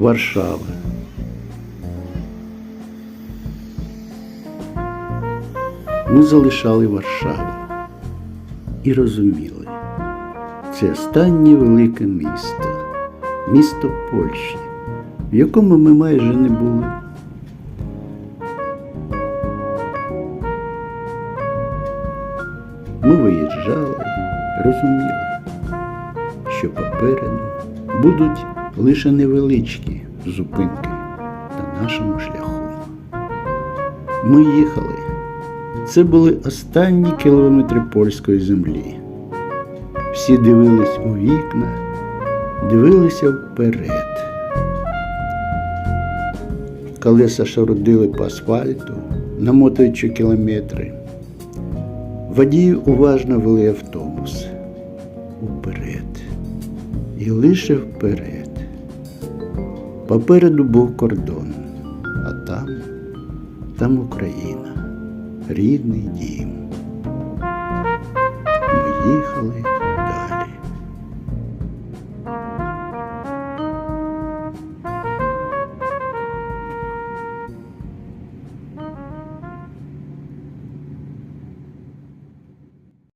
Варшава. Ми залишали Варшаву і розуміли, це останнє велике місто, місто Польщі, в якому ми майже не були. Ми виїжджали, розуміли, що попереду будуть лише невеличкі зупинки на нашому шляху. Ми їхали. Це були останні кілометри польської землі. Всі дивились у вікна, дивилися вперед. Колеса шарудили по асфальту, намотуючи кілометри. Водії уважно вели автобус уперед. І лише вперед. Попереду був кордон, а там, там Україна, рідний дім. Ми їхали,